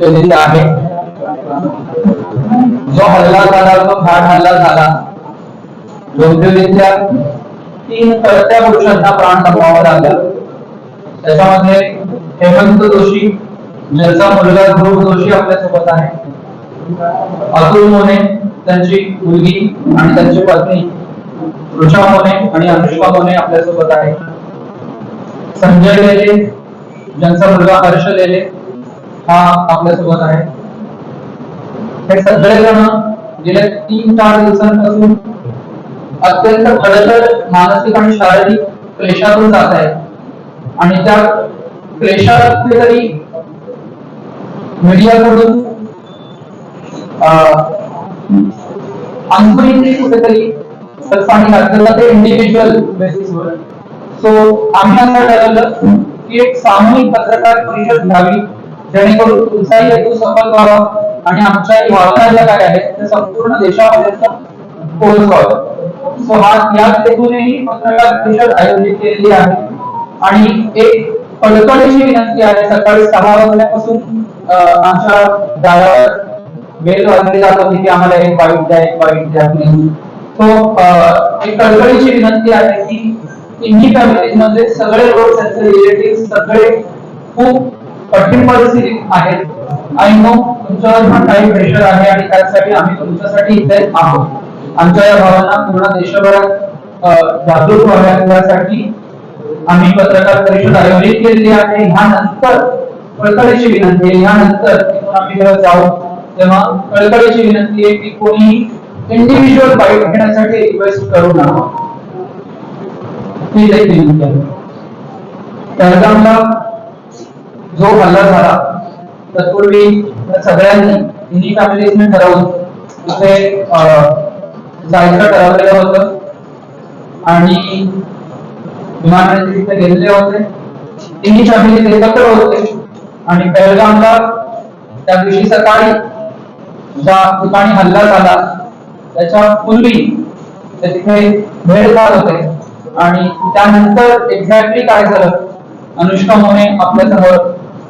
जो हल्ला झाला तो घाट हल्ला झाला डोंबिवलीतल्या तीन कळत्या पुरुषांना प्राण गमवावा लागला त्याच्यामध्ये हेमंत जोशी ज्याचा मुलगा ध्रुव जोशी आपल्यासोबत आहे अतुल मोने त्यांची मुलगी आणि त्यांची पत्नी ऋषा मोने आणि अनुष्का मोने आपल्यासोबत आहे संजय लेले ज्यांचा मुलगा हर्ष लेले हा आपल्यासोबत आहे हे गेल्या तीन चार दिवसांपासून अत्यंत खडतर मानसिक आणि शारीरिक क्लेशातून जात आहेत आणि त्या क्लेशात तरी मीडियाकडून कुठेतरी पाणी घातलेलं ते इंडिव्हिज्युअल बेसिसवर सो आम्ही असं ठरवलं की एक सामूहिक पत्रकार परिषद घ्यावी. जेणेकरून तुमचाही हेतू सफल व्हावा आणि आमच्या भावना ज्या काय आहेत ते संपूर्ण देशापर्यंत पोहोचवावं सो हा या हेतूनेही पत्रकार परिषद आयोजित केलेली आहे. आणि एक कळकळीची विनंती आहे सकाळी सहा वाजल्यापासून आमच्या दारावर बेल वाजली जात होती की आम्हाला एक बाईट द्या एक बाईट द्या म्हणून तो एक कडकडीची विनंती आहे की तिन्ही फॅमिलीजमध्ये सगळे लोक त्यांचे रिलेटिव्ह सगळे खूप कठीण परिस्थितीत आहेत आय नो तुमच्यावर पण काही प्रेशर आहे आणि त्यासाठी आम्ही तुमच्यासाठी इथे आहोत. आमच्या या भावांना पूर्ण देशभरात अं, जागृत व्हाव्या यासाठी आम्ही पत्रकार परिषद आयोजित केलेली आहे. ह्यानंतर कळकळीची विनंती आहे. ह्यानंतर आम्ही जेव्हा जाऊ तेव्हा कळकळीची विनंती आहे की कोणी इंडिव्हिज्युअल बाईट घेण्यासाठी रिक्वेस्ट करू नका. ही एक विनंती आहे. बेळगावला जो हल्ला झाला तत्पूर्वी सगळ्यांनी तिन्ही फॅमिलीजने ठरवून तिथे जायचं ठरवलेलं होतं. आणि विमानाने तिथे गेलेले होते. तिन्ही फॅमिली एकत्र होते. आणि बेळगावला त्या दिवशी सकाळी ज्या ठिकाणी हल्ला झाला त्याच्या पूर्वी ते तिथे भेट झाले होते. आणि त्यानंतर एक्झॅक्टली काय झालं अनुष्का मोने आपल्यासमोर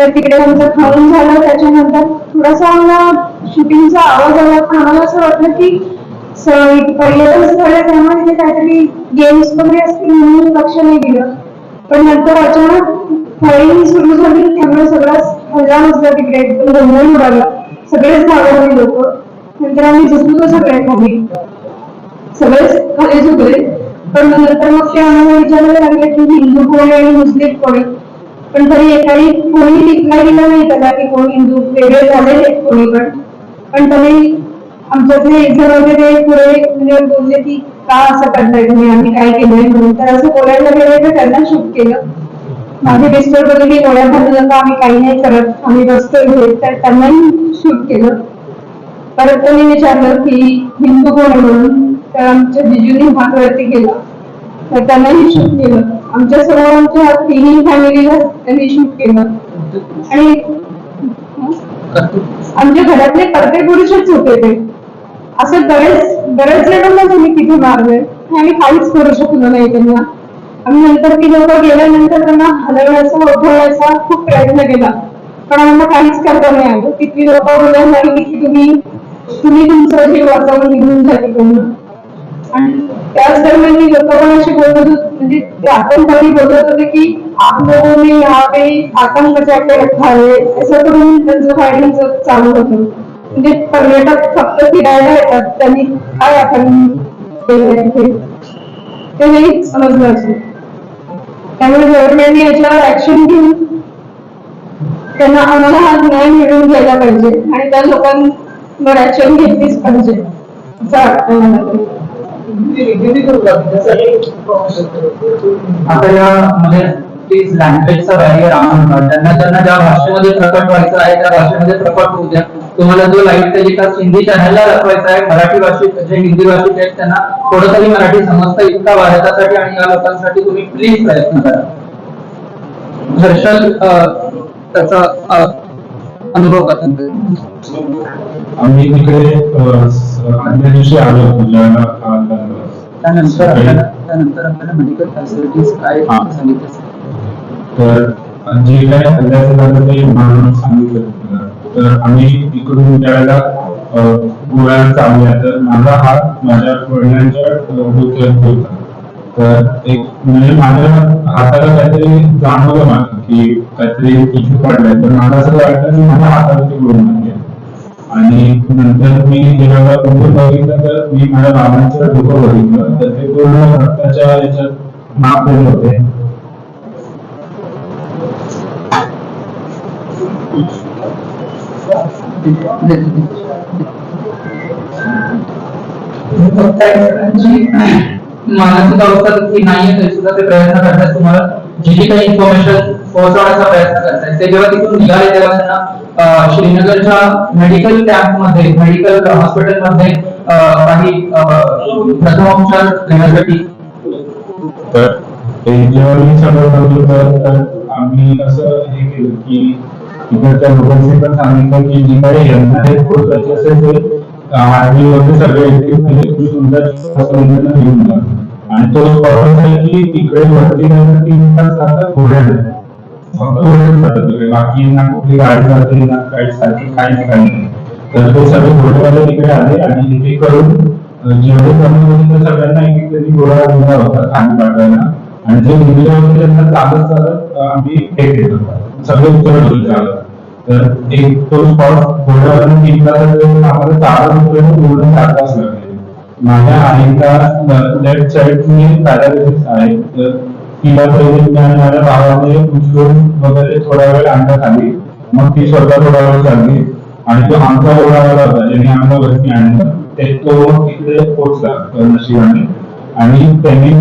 तर तिकडे आमचं खाऊन झालं. त्याच्यानंतर थोडासा आम्हाला शूटिंगचा आवाज आला. पण आम्हाला असं वाटलं की पर्यटन स्थळ आहे त्यामुळे तिथे काहीतरी गेम्स वगैरे असतील म्हणून लक्ष नाही दिलं. पण नंतर अचानक फायरिंग सुरू झाली. त्यामुळे सगळाच हल्ला नसला तिकडे. एकदम गोंधळ उडाला. सगळेच घाबरले लोक. नंतर आम्ही झुकलो सगळे खाली. सगळेच खाली झुकले पण नंतर मग ते आम्हाला विचारायला लागले की हिंदू कोण आणि मुस्लिम कोण पण तरी एखादी कोणी रिप्लाय दिला नाही त्याला की कोण हिंदू वेगळे झालेले कोणी पण. पण तरी आमच्यातले एक जण वगैरे पुढे म्हणजे बोलले की का असं करताय तुम्ही? आम्ही काय केलंय म्हणून? तर असं बोलायला गेले तर त्यांना शूट केलं. माझे मिस्टर बोलले की गोळ्या घालू नका आम्ही काही नाही करत. आम्ही बसतोय घरी तर त्यांनाही शूट केलं. परत त्यांनी विचारलं की हिंदू कोण म्हणून? तर आमच्या जिजूने हात वरती केला. तर त्यांनाही शूट केलं. आमच्या सर्वांच्या तिन्ही फॅमिलीला त्यांनी शूट केलं. आणि आमच्या घरातले प्रत्येक पुरुषच होते ते. असं बरेच बरेच जणांना त्यांनी तिथे मारले आम्ही काहीच करू शकलो नाही त्यांना. आम्ही नंतर ती लोक गेल्यानंतर त्यांना हलवण्याचा उठवण्याचा खूप प्रयत्न केला. पण आम्हाला काहीच करता नाही आलं. तिथली लोक बोलायला लागली की तुम्ही तुम्ही तुमचं जीव वाचवून निघून झाली. म्हणून आणि त्याच दरम्यान मी लोक पण असे बोलत होते. म्हणजे ते आतंकवादी बोलत होते की आप लोगों ने यहाँ पे आतंक मचा रखा है असं करून त्यांचं फायरिंग चालू होतं. म्हणजे पर्यटक फक्त फिरायला येतात त्यांनी काय आपण ते नाही समजलं असेल त्यामुळे गव्हर्नमेंटने याच्यावर ऍक्शन घेऊन त्यांना आम्हाला हा न्याय मिळवून घ्यायला पाहिजे आणि त्या लोकांवर ऍक्शन घेतलीच पाहिजे असं वाटतं. मला आता या म्हणजे तेच लँग्वेजचा बॅरियर आणून त्यांना त्यांना ज्या भाषेमध्ये प्रकट व्हायचं आहे त्या भाषेमध्ये प्रकट होऊ द्या. तुम्हाला जो लाईव्ह टेलिकास्ट हिंदी चॅनलला दाखवायचा आहे मराठी भाषिक जे हिंदी भाषिक आहेत त्यांना थोडं तरी मराठी समजता इतका भारतासाठी आणि या लोकांसाठी तुम्ही प्लीज प्रयत्न करा. हर्षल त्याचा अनुभव कथन आम्ही तिकडे आदल्या दिवशी आलो झाला. त्यानंतर आपल्याला त्यानंतर आपल्याला मेडिकल फॅसिलिटीज काय. सांगितलं तर जे काय हल्ल्याचं झालं ते म्हणून सांगितलं होतं. तर आम्ही इकडून त्यावेळेला अ, गोळ्या चालल्या तर माझा हात माझ्या वडिलांच्या डोक्यात होता तर एक म्हणजे माझ्या हाताला काहीतरी जाणवलं मला की काहीतरी इथे पडलंय तर मला असं वाटलं की माझ्या हातावरती गोळी लागली आणि नंतर मी जेव्हा डोकं बघितलं तर मी माझ्या बाबांचं डोकं बघितलं. तर ते पूर्ण रक्ताच्या याच्यात माप होत होते. मानसिक अवस्था नाही सुद्धा ते प्रयत्न करतात. तुम्हाला जी जी काही इन्फॉर्मेशन पोहोचवण्याचा प्रयत्न करतात ते जेव्हा तिथून निघाले तेव्हा त्यांना श्रीनगरच्या मेडिकल कॅम्पमध्ये मेडिकल हॉस्पिटलमध्ये काही प्रथमोपचार देण्यासाठी तर जेव्हा मी सगळं बघितलं तर आम्ही असं हे केलं की इकडच्या लोकांशी पण सांगितलं की जी काही येणारे पुढचे असेल ते आर्मी वगैरे म्हणजे सगळे म्हणजे सुंदर घेऊन जा. आणि तो स्पॉट आहे की तिकडे वरती जायला तीन तास आता घोड्याने बाकी ना कुठली गाडी जाते ना काही सारखी काही नाही तर ते सगळे घोडेवाले तिकडे आले आणि हे करून जेवढे कमी होते सगळ्यांना एक एक तरी घोडा दिला होता खाली पाठवायला आणि जे दिले होते त्यांना चालत चालत अं, आम्ही हे केलं सगळे उत्तर होते चालत तर एक तो स्पॉट घोड्यावरून तीन तासात आम्हाला चालत पर्यंत पूर्ण चार तास लागले माझ्या आईचा लेफ्ट साईडने पॅरालिसिस आहे तर तिला माझ्या भावाने उचलून वगैरे थोडा वेळ आणला खाली मग ती स्वतः थोडा वेळ चालली. आणि तो आमचा ओढावाला होता ज्याने आम्हाला वरती आणलं ते तो तिकडे पोहोचला नशिबाने. आणि त्यांनी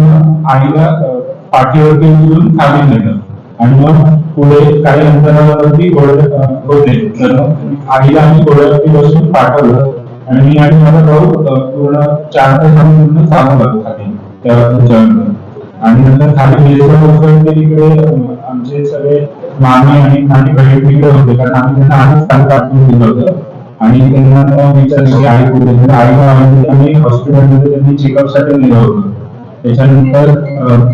आईला पाठीवरती उचलून खाली नेलं. आणि मग पुढे काही अंतरावरती होते. तर मग आईला आम्ही घोड्यावरती बसून पाठवलं. आणि मी आणि माझा भाऊ पूर्ण चार तास आम्ही चालू खाली. त्या आणि नंतर खाली गेल्यानंतर तिकडे आमचे सगळे मामी आणि नाणी बहीण तिकडे होते. कारण आम्ही त्यांना आधीच काल पाठवून दिलं होतं आणि त्यांना विचारलं की आई कुठे? आहे? तर आईला आम्ही हॉस्पिटलमध्ये त्यांनी चेकअपसाठी नेलं होतं. त्याच्यानंतर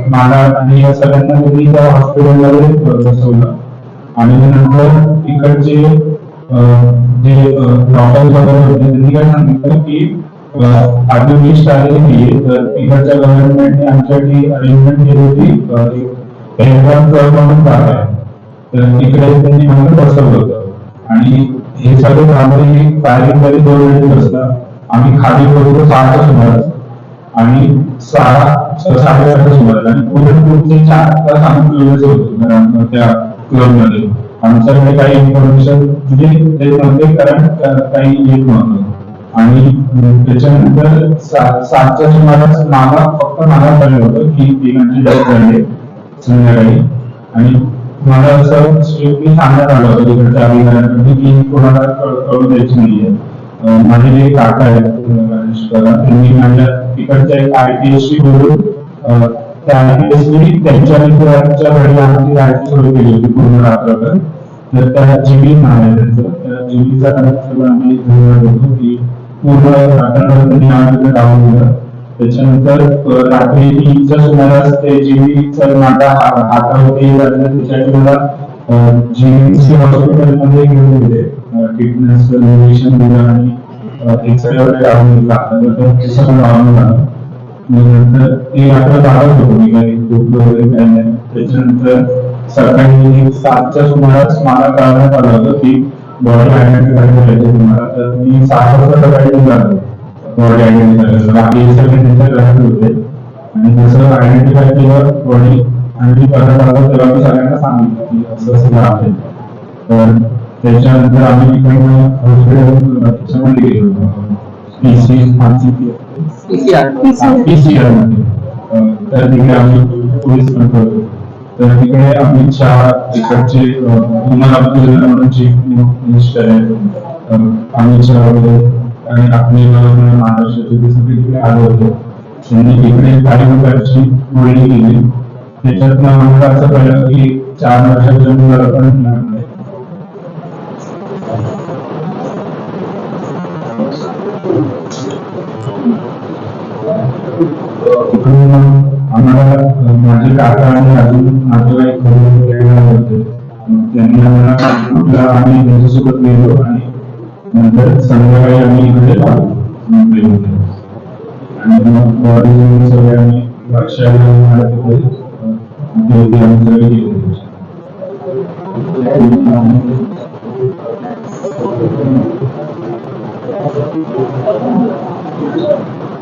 मला आणि या सगळ्यांना त्यांनी त्या हॉस्पिटलमध्ये बसवलं. आणि नंतर इकडचे जे डॉक्टर वगैरे होते त्यांनी काय सांगितलं की अ, अजून लिस्ट आलेली नाहीये. तर तिकडच्या गव्हर्नमेंटने आमच्यासाठी अरेंजमेंट केली होती. एक पेहलगाम club म्हणून जागा आहे. तर तिकडे त्यांनी आम्हाला बसवलं होतं. आणि हे सगळे कामगारी फायरिंगमध्ये दोन वेळेस असतात आम्ही खाली पोहोचलो सहाच्या सुमारास. आणि सहा साडेआठच्या सुमारास. आणि पुढे चार तास आम्ही क्लोज होतो. म्हणजे त्या क्लबमध्ये आमच्याकडे काही इन्फॉर्मेशन म्हणजे ते नव्हते कारण काही येत नव्हतं. आणि त्याच्यानंतर सातच्या सुमारास मला फक्त मला कळलं होतं. की तिघांची डेथ झाली संध्याकाळी. आणि मला असं स्ट्रिक्टली सांगण्यात आलं होतं तिकडच्या अधिकाऱ्यांकडे की कोणाला कळू द्यायची नाहीये. अं, माझे जे काका आहेत त्यांनी माझ्या तिकडच्या एक आय टी एस बोलून त्या आय टी एस नी त्यांच्या मित्राच्या घरी आमची राहायची सुरू केली होती पूर्ण रात्रभर. तर त्या जीबी नाव आहे त्यांचं त्या जीबीचा सगळं आम्ही धन्यवाद होतो की पूर्ण त्यांनी त्याच्यानंतर रात्री तीनच्या सुमारास ते जीवीचा माझा हातावरती त्याच्यासाठी मला जीबीसी हॉस्पिटलमध्ये घेऊन गेले. ट्रीटमेंट इंजेक्शन दिलं आणि एक्सरे वगैरे काढून नंतर ते जागत होतो मी काही झोपलो वगैरे काही नाही. त्याच्यानंतर सकाळी सातच्या सुमारास मला कळवण्यात आलं होतं की बॉडी आयडेंटिफाय करायची तुम्हाला मी सात वाजता सकाळी निघालो बॉडी आयडेंटिफाय करायला बाकी सगळे त्यांच्या घरात होते आणि जसं आयडेंटिफाय केलं बॉडी आणि मी परत आलो तेव्हा मी सगळ्यांना सांगितलं की असं असं आहे तर त्याच्यानंतर आम्ही तिकडनं हॉस्पिटल त्याच्यामध्ये गेलो पीसी PCR. पीसीआर मध्ये तर तिकडे आम्ही पोलीस कंट्रोल तर तिकडे अमित शहा तिकडचे अं, अब्दुल म्हणून मिनिस्टर आहेत अं, अमित शहा वगैरे आणि आपले महाराष्ट्राचे ते सगळे तिकडे आले होते. त्यांनी इकडे काही प्रकारची बोलणी केली त्याच्यात मला असं कळलं की चार वर्षाच्या मुलाला पण मिळणार नाही. आम्हाला माझे काका आणि अजून नातेवाईक घरी यायला होते. त्यांनी आम्हाला आपला आम्ही त्यांच्यासोबत गेलो आणि नंतर संध्याकाळी आम्ही इकडे आलो, मुंबईमध्ये. आणि मग बॉडी सगळे आम्ही वर्षाला आम्हाला तिकडे ते- आम्ही सगळे गेलो. फक्त पाच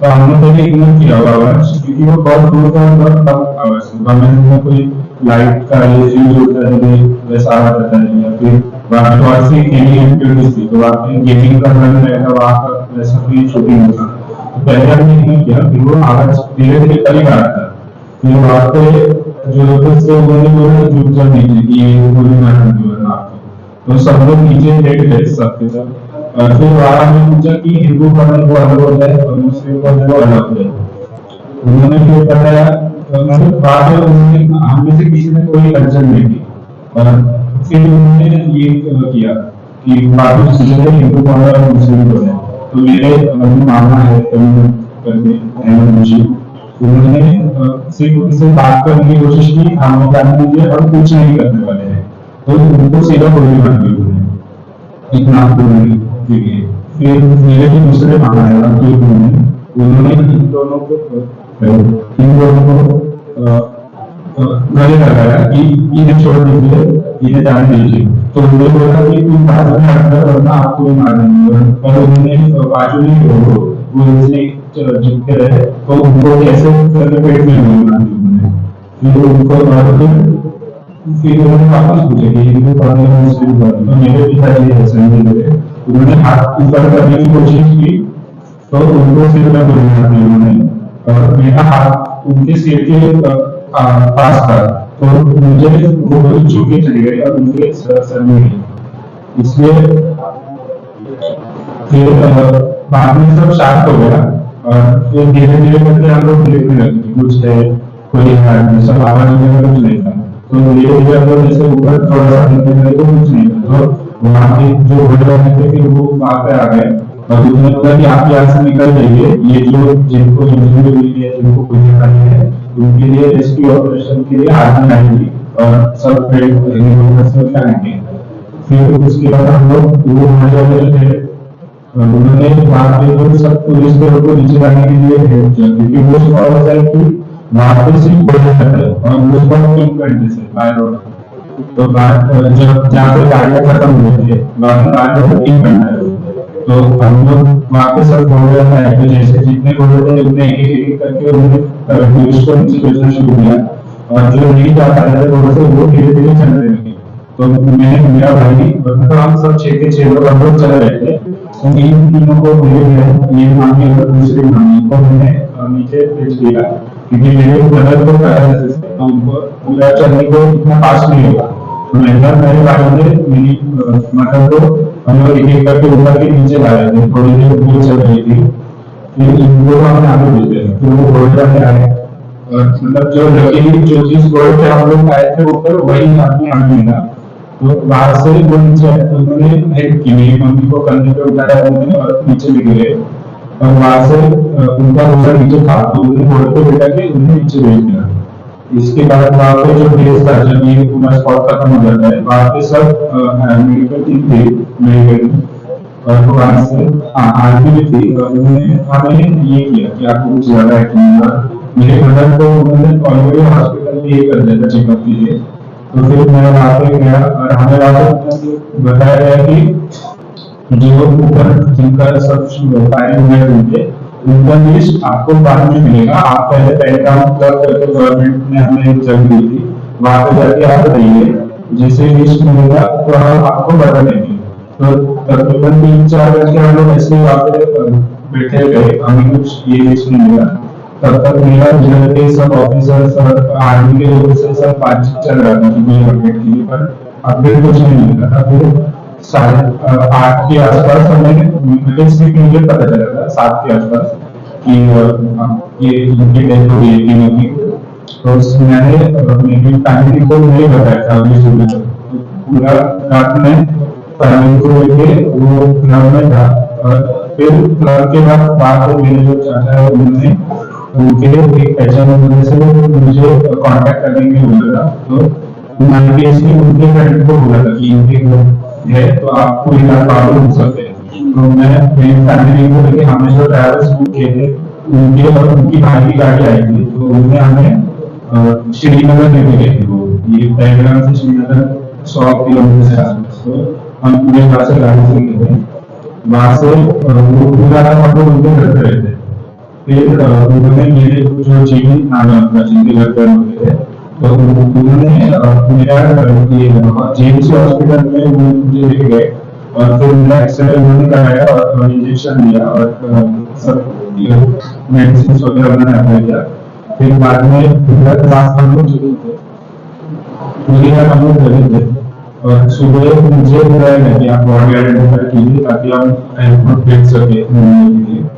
तो हमने पहले इग्नोर किया वो आवाज़ क्योंकि वो बहुत दूर और बहुत कम आवाज़ थी हमें में कोई लाइट का ये यूज़ होता है वैसा आवाज़ आता है। या फिर वहाँ पे बहुत गेमिंग एक्टिविटीज़ थी तो वहाँ पे गेमिंग का मन रहेगा वहाँ का वैसा कोई शूटिंग होता तो पहले हमने इग्नोर किया, फिर वो आवाज़ धीरे धीरे करीब आ रहा था। फिर वहाँ पे जो लोग उन्होंने बोला जा नीचे कि ये की आपको। तो सब लोग नीचे लेट गए, सबके सब फिर हमने पूछा कि हिंदू पढ़ने को अलाउड है। और मुस्लिम पढ़ने को अलाउड है उन्होंने फिर बताया मतलब बाद में उन्होंने हम में से किसी ने कोई कंसर्न नहीं की और फिर उन्होंने ये किया कि बाकी चीज़ें हिंदू पढ़ना और मुस्लिम पढ़ना तो मेरे अ, जो मामा है उन्होंने सिर्फ़ उनसे बात करने की कोशिश की हम जानने दीजिए हम कुछ नहीं। करने वाले हैं तो उनको सीधा गोली मार दी उन्होंने इतना बोलने के लिए फिर मेरे जो दूसरे मामा है अंकित उन्होंने उन्होंने इन दोनों को इन दोनों को गले लगाया कि इन्हें छोड़ दीजिए, इन्हें जाने दीजिए। तो उन्होंने बोला कि तुम बाद में अंदर वरना आपको भी मार देंगे। और उन्होंने बाजू में वो उनसे चिपके रहे तो उनको कैसे करके पेट में मार दी उन्होंने फिर उनको मार के फिर उन्होंने वापस पूछा कि हिंदू पढ़ने में मुस्लिम पढ़ने तो मेरे पिताजी नहीं मिले उन्होंने हाथ ऊपर करने की कोशिश की तो उनको सिर में गोली मार दी उन्होंने। और मेरा हाथ उनके सिर के पास था तो मुझे वो गोली छू के चली गई और उनके सर सर में गई इसलिए फिर बाद में सब शांत हो गया और फिर धीरे धीरे करके हम लोग देखने लगे कुछ है, कोई है सब आवाज़ वगैरह कुछ नहीं था। तो धीरे धीरे हम लोग जैसे ऊपर थोड़ा सा निकलने लगे तो कुछ नहीं था। तो वहाँ जो होटल वाले थे वो वहाँ पे आ गए। और उन्होंने बोला कि आप यहाँ से निकल जाइए ये जो जिनको इंजरी हुई है, जिनको गोली खानी है, उनके लिए रेस्क्यू ऑपरेशन के लिए आर्मी आएँगी और सब आएँगे फिर उसके बाद हम लोग वो हमारे थे, उन्होंने वहाँ पे जो सब पुलिस को उनको नीचे लाने के लिए हेल्प किया, क्योंकि वो कि वहाँ पे सिर्फ़ है और बहुत तीन से बाय रोड तो जब जहाँ पे गाड़ियाँ खत्म तीन घंटा है तो हम लोग वहाँ पे सब बोल रहे थे कि जैसे जितने बोल रहे थे उतने एक एक करके उन्होंने को नीचे शुरू किया। और जो नहीं जा पा रहे थे रोड से वो धीरे धीरे चलने लगे तो मैं मेरा भाई मतलब हम सब छह के छह लोग हम लोग चल रहे थे। तो इन तीनों को धीरे धीरे ये मामी और दूसरी मामी को मैंने अ, नीचे भेज दिया। क्योंकि मेरे ब्रदर को तो चलने को इतना पास नहीं होगा। तो मेरे मेरी अ, मतलब वही आदमी आगे तो वहाँ से वो तो की। मेरी कंधे उन्होंने और नीचे और वहाँ से उनका घोड़ा नीचे था। तो के उन्हें नीचे भेज दिया। इसके बाद वहाँ पे जो केस जब ये पूरा स्पॉट खत्म हो जाता है वहाँ पे सब मेडिकल टीम थी मेडिकल और वहाँ से हाँ आर्मी भी थी। उन्होंने हमें ये किया कि आपको कुछ ज़्यादा नहीं। मेरे ब्रदर को उन्होंने ऑलरेडी हॉस्पिटल में ये कर दिया था चेकअप के लिए। तो फिर मैं वहाँ पे गया और हमें वहाँ पे बताया गया कि जो ऊपर जिनका सब फायरिंग हुए थे उनका लिस्ट आपको बाद में मिलेगा। आप पहले पहलगाम क्लब करके गवर्नमेंट ने हमें एक जगह दी थी। वहाँ पे जाके आप बताइए, जैसे लिस्ट मिलेगा तो हम आपको बता देंगे। तो तकरीबन तीन चार घंटे हम लोग ऐसे ही बैठे गए हमें कुछ ये लिस्ट नहीं मिला तब तक मेरा ज़िले के सब ऑफिसर्स और आर्मी के से सब बातचीत चल रहा था कोई अपडेट के लिए, पर अपडेट कुछ नहीं मिल। रहा था साढ़े आठ के आसपास हमें स्लिप मुझे पता चला सात के आसपास, कि ये इनकी डेथ हो गई है तीनों की तो मैंने मेरी फैमिली को नहीं बताया था अगली सुबह पूरा रात में फैमिली को लेके वो क्लब में था फिर क्लब के बाद बाद मेरे जो चाचा है उन्होंने, उनके एक पहचान होने से मुझे कांटेक्ट करने के लिए बोला था। तो मैंने उनके फ्रेंड को बोला था कि इनके है तो आपको इलाज प्रॉब्लम हो सकते हैं। तो मैं मेरी फैमिली को लेके हमें जो ट्रैवल्स बुक किए थे, उनके और उनकी भाई की गाड़ी आई थी तो उन्होंने हमें श्रीनगर लेके गए थे वो। ये पहलगाम से श्रीनगर सौ किलोमीटर से आसपास। तो हम पूरे वहाँ से गाड़ी से गए। थे वहाँ से वो पूरा रात हम उनके घर पे रहे थे फिर उन्होंने मेरे जो चीनी नाम अपना जिनके घर पे हम थे तो उन्होंने मेरा ये जेम्स हॉस्पिटल में मुझे लेके गए और फिर मेरा एक्सरे उन्होंने कराया और इंजेक्शन दिया और सब मेडिसिन वगैरह उन्होंने अप्लाई किया फिर बाद में ब्लड क्लास हम लोग ज़रूर थे पूरी रात हम लोग जगह थे और सुबह मुझे बताया गया कि आप बॉडी आइडेंटिफाई कीजिए ताकि हम एयरपोर्ट भेज सके घूमने के लिए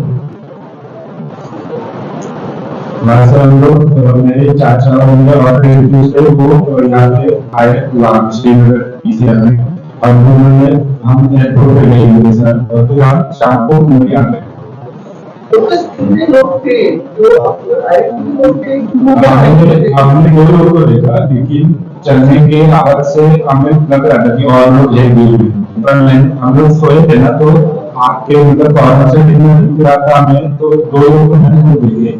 वहाँ हम लोग मेरे चाचा होंगे और मेरे दूसरे वो यहाँ पे आए वहाँ श्रीनगर पीसीआर में और उन्होंने हम एयरपोर्ट पे गए हुए सर। और फिर हम शाम को मुंबई आ गए। बस कितने लोग थे? जो आए कितने लोग थे? हमने दो लोगों को देखा लेकिन चलने के आवाज़ से हमें लग रहा था कि और लोग यही दूर पर हम लोग सोए थे ना तो आग के मतलब कॉर्नर से रहा था हमें तो दो लोगों को मैंने वो देखे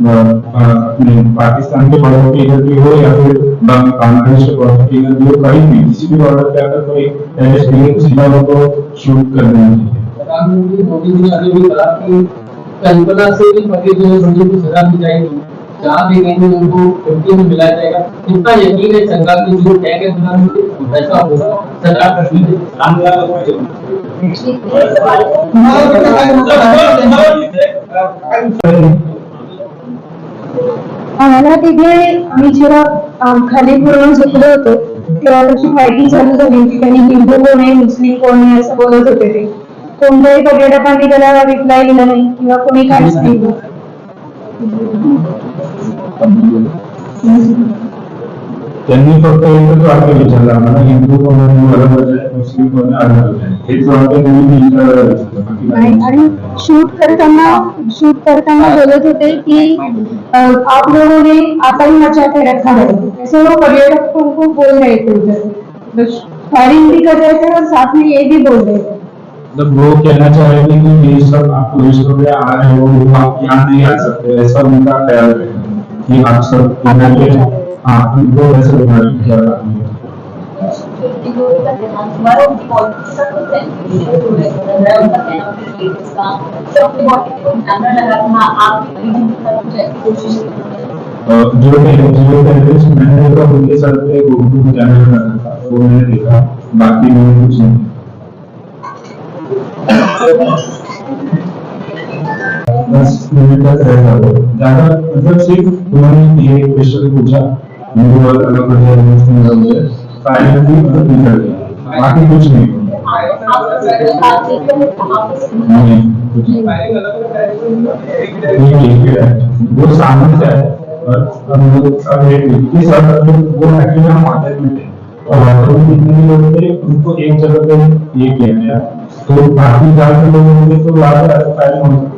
अपने पाकिस्तान के बॉर्डर के इधर भी हो या फिर बांग- बांग्लादेश के बॉर्डर के इधर भी हो कहीं भी किसी भी बॉर्डर पे अगर कोई टेररिस्ट दिखे तो सीधा उनको शूट कर देना चाहिए मोदी जी ने आगे भी कहा कि कल्पना से भी पति जो है बंदी को सजा दी जाएगी जहाँ भी कहीं उनको व्यक्ति में मिला जाएगा इतना यकीन है शंका की जो टैग है प्रधानमंत्री ऐसा होगा सजा कर दी आम्हाला तिथे आम्ही जेव्हा खाली पूर्ण झोपलो होतो, तेव्हा तशी फायटिंग चालू झाली की त्यांनी हिंदू कोण आहे, मुस्लिम कोण आहे, असं बोलत होते ते कोणत्याही पर्यटकांनी त्याला रिप्लाय दिला नाही, किंवा कोणी काहीच नाही. त्यांनी फक्त एकच वाक्य विचारलं आम्हाला हिंदू कोण आहे अलग आहे मुस्लिम कोण अलग आहे. हेच वाक्य त्यांनी विचारलं. नाही काही आणि शूट करताना शूट करताना बोलत होते की आप लोगों ने आता ही मचा के रखा है. ऐसे वो पर्यटक को बोल रहे थे उधर. फायरिंग भी कर रहे थे और साथ में ये भी बोल रहे थे. मतलब वो कहना चाह रहे थे कि ये सब आप टूरिस्ट वगैरह आ रहे हो आप यहाँ नहीं आ सकते ऐसा उनका ख्याल है कि आप सब यहाँ पे आप उनको ऐसे बीमारी क्या करनी है? जो मैंने उनके सर पे गोल्डन कैमरा लगा था वो मैंने देखा, बाकी मैंने कुछ नहीं। दस मिनट तक रहेगा वो ज़्यादा मतलब सिर्फ़ उन्होंने ये क्वेश्चन पूछा। और अलग अलग मुझे साइलेंटली निकल गया बाकी कुछ नहीं नहीं कुछ नहीं नहीं, ठीक है वो सामने से है और हम लोग सब ही सब वो एक्चुअली हम मार्केट में थे और जितने लोग थे उनको एक जगह पे ये किया गया तो बाकी ज़्यादा लोग होंगे तो वहाँ पे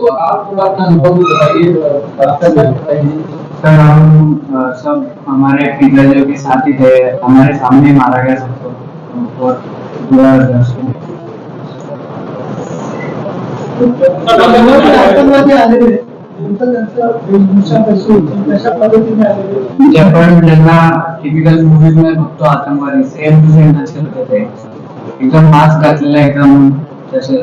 तो सब हमारे पिंगल के साथी थे, हमारे सामने मारा गया सबको टिपिकल मूवीज़ मध्ये बघतो आतंकवादी सेम टू सेम तसे एकदम मास्क घातलेला एकदम तसे